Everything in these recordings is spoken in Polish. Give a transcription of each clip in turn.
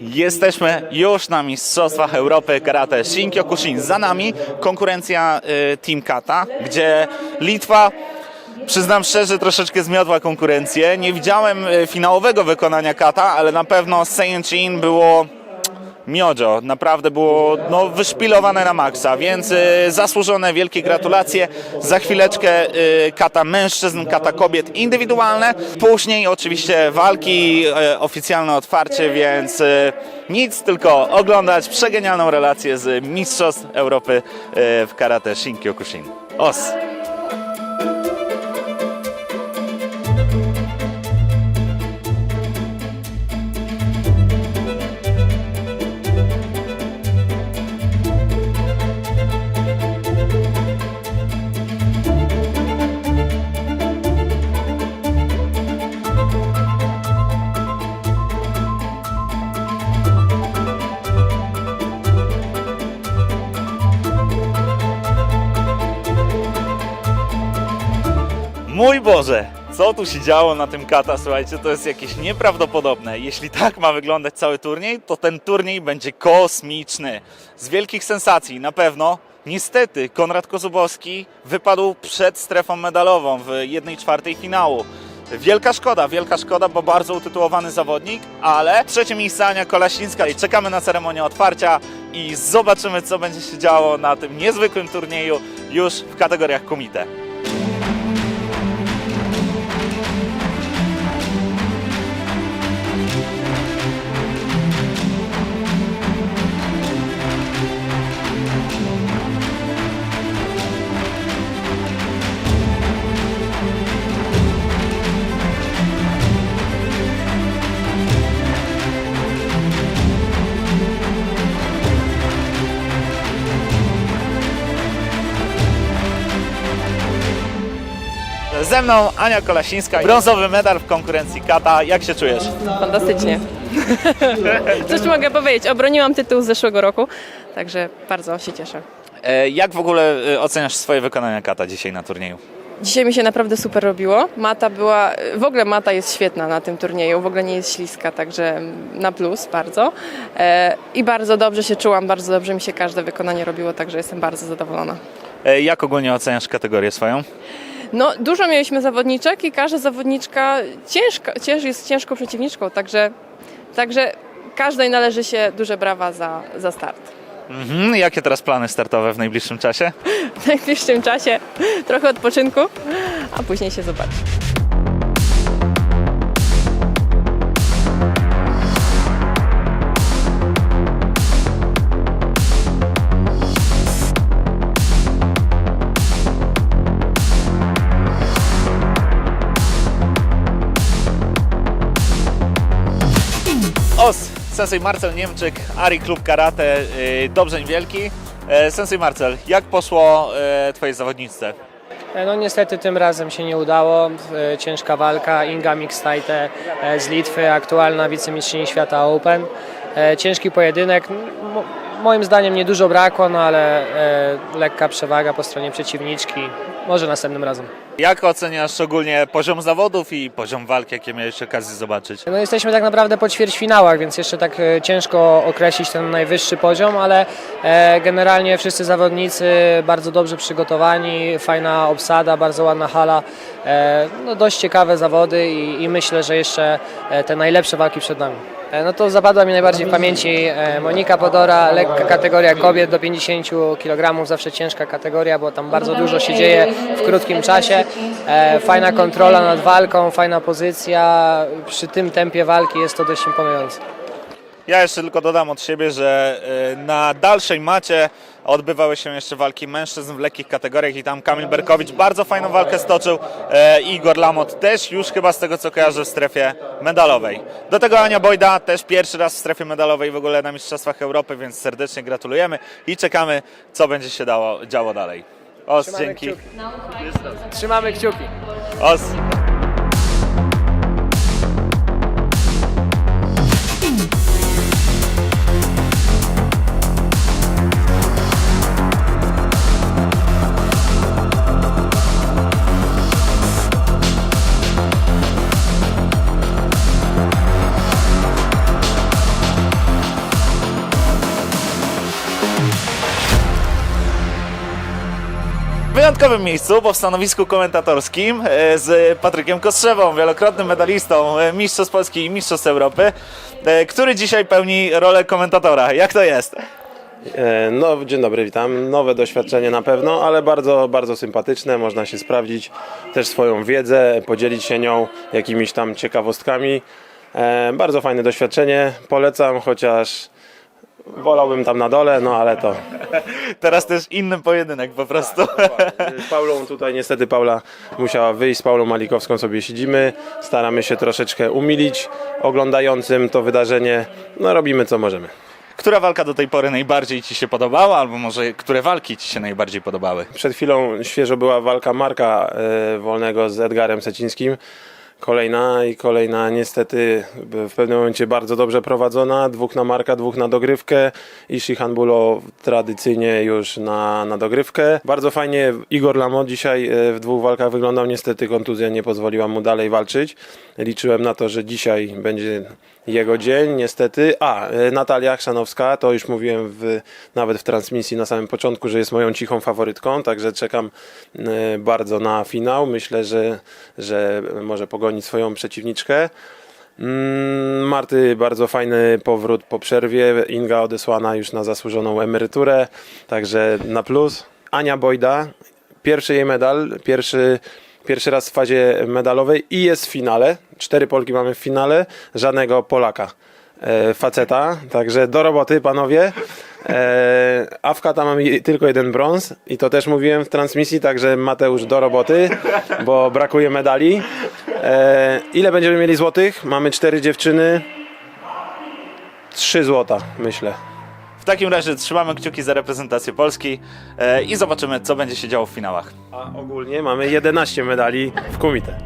Jesteśmy już na Mistrzostwach Europy Karate Shinkyokushin. Za nami konkurencja y, Team Kata, gdzie Litwa Przyznam szczerze, troszeczkę zmiotła konkurencję. Nie widziałem y, finałowego wykonania kata, ale na pewno Seinchin było miodzio. Naprawdę było no, wyszpilowane na maksa, więc y, zasłużone wielkie gratulacje. Za chwileczkę y, kata mężczyzn, kata kobiet indywidualne. Później oczywiście walki, y, oficjalne otwarcie, więc y, nic, tylko oglądać przegenialną relację z Mistrzostw Europy y, w karate Shinkyokushin. Os! Mój Boże, co tu się działo na tym kata? Słuchajcie, to jest jakieś nieprawdopodobne. Jeśli tak ma wyglądać cały turniej, to ten turniej będzie kosmiczny. Z wielkich sensacji na pewno. Niestety, Konrad Kozubowski wypadł przed strefą medalową w 1 czwartej finału. Wielka szkoda, wielka szkoda, bo bardzo utytułowany zawodnik, ale trzecie miejsce Ania Kolasińska i czekamy na ceremonię otwarcia i zobaczymy, co będzie się działo na tym niezwykłym turnieju już w kategoriach kumite. Ze mną Ania Kolasińska, brązowy medal w konkurencji kata. Jak się czujesz? Fantastycznie. Cóż mogę powiedzieć? Obroniłam tytuł z zeszłego roku, także bardzo się cieszę. E, Jak w ogóle e, oceniasz swoje wykonania kata dzisiaj na turnieju? Dzisiaj mi się naprawdę super robiło. Mata była, w ogóle mata jest świetna na tym turnieju, w ogóle nie jest śliska, także na plus bardzo. E, I bardzo dobrze się czułam, bardzo dobrze mi się każde wykonanie robiło, także jestem bardzo zadowolona. E, Jak ogólnie oceniasz kategorię swoją? No, dużo mieliśmy zawodniczek i każda zawodniczka ciężka, cięż, jest ciężką przeciwniczką, także, także każdej należy się duże brawa za, za start. Mhm. Jakie teraz plany startowe w najbliższym czasie? w najbliższym czasie trochę odpoczynku, a później się zobaczy. Sensei Marcel Niemczyk, Ari Klub Karate, y, Dobrzeń Wielki. E, Sensei Marcel, jak poszło e, Twojej zawodniczce? E, No niestety tym razem się nie udało. Ciężka walka. Inga Mixtajte e, z Litwy, aktualna wicemistrzyni świata Open. Ciężki pojedynek. Mo- Moim zdaniem niedużo brakło, no ale lekka przewaga po stronie przeciwniczki. Może następnym razem. Jak oceniasz ogólnie poziom zawodów i poziom walki, jakie miałeś okazję zobaczyć? No jesteśmy tak naprawdę po ćwierćfinałach, więc jeszcze tak e, ciężko określić ten najwyższy poziom, ale e, generalnie wszyscy zawodnicy bardzo dobrze przygotowani, fajna obsada, bardzo ładna hala. E, no dość ciekawe zawody i, i myślę, że jeszcze te najlepsze walki przed nami. No to zapadła mi najbardziej w pamięci Monika Podora, lekka kategoria kobiet do 50 kg, zawsze ciężka kategoria, bo tam bardzo dużo się dzieje w krótkim czasie. E, Fajna kontrola nad walką, fajna pozycja. Przy tym tempie walki jest to dość imponujące. Ja jeszcze tylko dodam od siebie, że e, na dalszej macie odbywały się jeszcze walki mężczyzn w lekkich kategoriach i tam Kamil Berkowicz bardzo fajną walkę stoczył. E, Igor Lamot też już chyba z tego co kojarzę w strefie medalowej. Do tego Ania Bojda też pierwszy raz w strefie medalowej w ogóle na Mistrzostwach Europy, więc serdecznie gratulujemy i czekamy co będzie się dało, działo dalej. Os, Trzymamy dzięki. kciuki. Trzymamy kciuki. Os. Wyjątkowym miejscu, bo w stanowisku komentatorskim e, z Patrykiem Kostrzewą, wielokrotnym medalistą e, Mistrzostw Polski i Mistrzostw Europy, e, który dzisiaj pełni rolę komentatora. Jak to jest? No, dzień dobry, witam. Nowe doświadczenie na pewno, ale bardzo, bardzo sympatyczne. Można się sprawdzić też swoją wiedzę, podzielić się nią jakimiś tam ciekawostkami. Bardzo fajne doświadczenie. Polecam, chociaż wolałbym tam na dole, no ale to. Teraz też inny pojedynek po prostu. Z Paulą tutaj niestety Paula musiała wyjść, z Paulą Malikowską sobie siedzimy. Staramy się troszeczkę umilić oglądającym to wydarzenie. No robimy co możemy. Która walka do tej pory najbardziej Ci się podobała, albo może które walki Ci się najbardziej podobały? Przed chwilą świeżo była walka Marka e, Wolnego z Edgarem Secińskim. Kolejna i kolejna niestety w pewnym momencie bardzo dobrze prowadzona. Dwóch na Marka, dwóch na dogrywkę i Shihan Bulo tradycyjnie już na, na dogrywkę. Bardzo fajnie Igor Lamo dzisiaj e, w dwóch walkach wyglądał. Niestety kontuzja nie pozwoliła mu dalej walczyć. Liczyłem na to, że dzisiaj będzie jego dzień, niestety. A, e, Natalia Chrzanowska, to już mówiłem w, nawet w transmisji na samym początku, że jest moją cichą faworytką, także czekam e, bardzo na finał. Myślę, że, że może pogonić swoją przeciwniczkę. Mm, Marty bardzo fajny powrót po przerwie. Inga odesłana już na zasłużoną emeryturę, także na plus. Ania Bojda, pierwszy jej medal, pierwszy, pierwszy raz w fazie medalowej i jest w finale. Cztery Polki mamy w finale, żadnego Polaka. E, faceta, także do roboty panowie. E, a w kata mamy tylko jeden brąz i to też mówiłem w transmisji, także Mateusz do roboty, bo brakuje medali. E, ile będziemy mieli złotych? Mamy cztery dziewczyny. Trzy złota, myślę. W takim razie trzymamy kciuki za reprezentację Polski e, i zobaczymy, co będzie się działo w finałach. A ogólnie mamy 11 medali w kumite.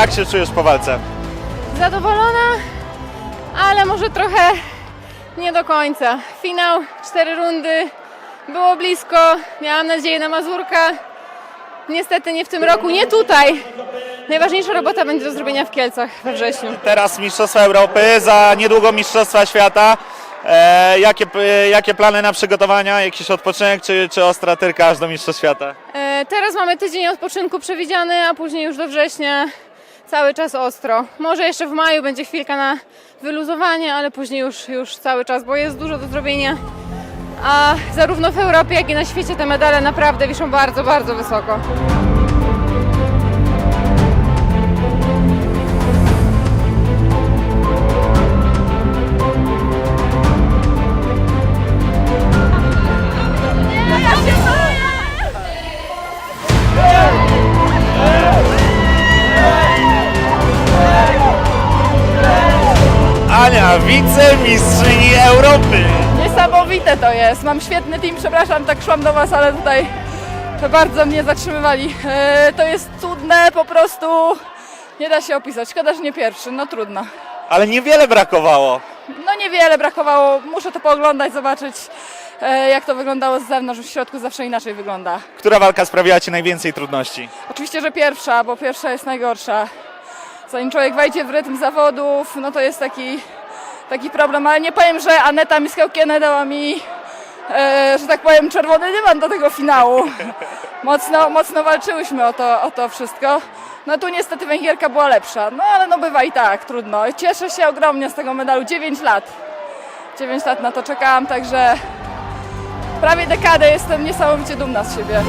Jak się czujesz po walce? Zadowolona, ale może trochę nie do końca. Finał, cztery rundy, było blisko, miałam nadzieję na Mazurka. Niestety nie w tym roku, nie tutaj. Najważniejsza robota będzie do zrobienia w Kielcach we wrześniu. Teraz Mistrzostwa Europy, za niedługo Mistrzostwa Świata. E, jakie, jakie plany na przygotowania? Jakiś odpoczynek, czy, czy ostra tyrka aż do Mistrzostw Świata? E, teraz mamy tydzień odpoczynku przewidziany, a później już do września cały czas ostro. Może jeszcze w maju będzie chwilka na wyluzowanie, ale później już, już cały czas, bo jest dużo do zrobienia. A zarówno w Europie, jak i na świecie te medale naprawdę wiszą bardzo, bardzo wysoko. Wicemistrzyni Europy! Niesamowite to jest. Mam świetny team, przepraszam, tak szłam do Was, ale tutaj bardzo mnie zatrzymywali. E, to jest cudne, po prostu nie da się opisać. Szkoda, że nie pierwszy, no trudno. Ale niewiele brakowało. No niewiele brakowało, muszę to pooglądać, zobaczyć e, jak to wyglądało z zewnątrz, w środku zawsze inaczej wygląda. Która walka sprawiła Ci najwięcej trudności? Oczywiście, że pierwsza, bo pierwsza jest najgorsza. Zanim człowiek wejdzie w rytm zawodów, no to jest taki, taki problem, ale nie powiem, że Aneta Miskałkiene dała mi, e, że tak powiem, czerwony dywan do tego finału. Mocno, mocno walczyłyśmy o to, o to wszystko. No tu niestety Węgierka była lepsza, no ale no bywa i tak, trudno. Cieszę się ogromnie z tego medalu, 9 lat. 9 lat na to czekałam, także prawie dekadę jestem niesamowicie dumna z siebie.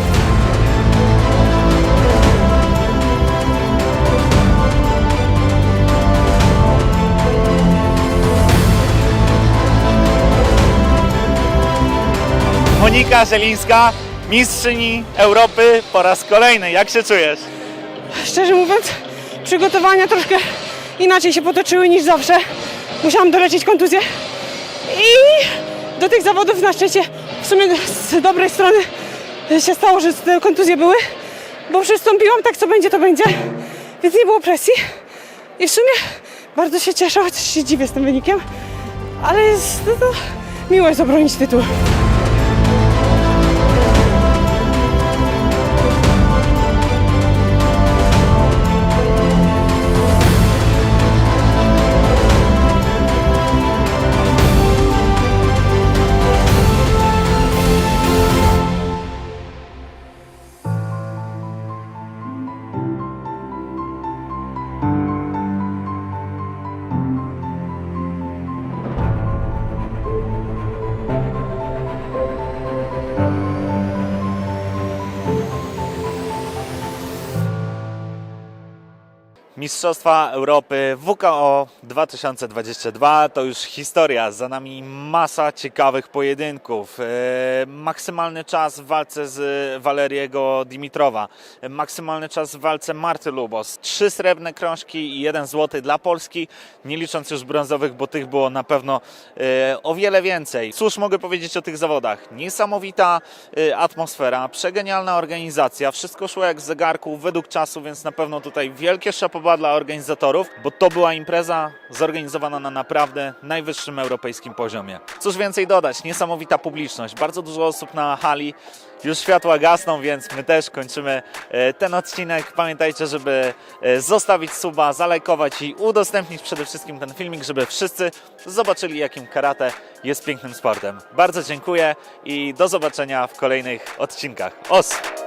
Monika Żelińska, mistrzyni Europy po raz kolejny. Jak się czujesz? Szczerze mówiąc, przygotowania troszkę inaczej się potoczyły niż zawsze. Musiałam dolecieć kontuzję i do tych zawodów na szczęście w sumie z dobrej strony się stało, że kontuzje były, bo przystąpiłam, tak co będzie, to będzie. więc nie było presji. I w sumie bardzo się cieszę, chociaż się dziwię z tym wynikiem, ale jest, no to miło jest obronić tytuł. Mistrzostwa Europy WKO 2022 to już historia. Za nami masa ciekawych pojedynków. E, maksymalny czas w walce z Waleriego Dimitrowa. E, maksymalny czas w walce Marty Lubos. Trzy srebrne krążki i jeden złoty dla Polski, nie licząc już brązowych, bo tych było na pewno e, o wiele więcej. Cóż mogę powiedzieć o tych zawodach? Niesamowita atmosfera, przegenialna organizacja. Wszystko szło jak z zegarku, według czasu, więc na pewno tutaj wielkie szapoba dla organizatorów, bo to była impreza zorganizowana na naprawdę najwyższym europejskim poziomie. Cóż więcej dodać, niesamowita publiczność, bardzo dużo osób na hali, już światła gasną, więc my też kończymy e, ten odcinek. Pamiętajcie, żeby e, zostawić suba, zalajkować i udostępnić przede wszystkim ten filmik, żeby wszyscy zobaczyli, jakim karate jest pięknym sportem. Bardzo dziękuję i do zobaczenia w kolejnych odcinkach. Os!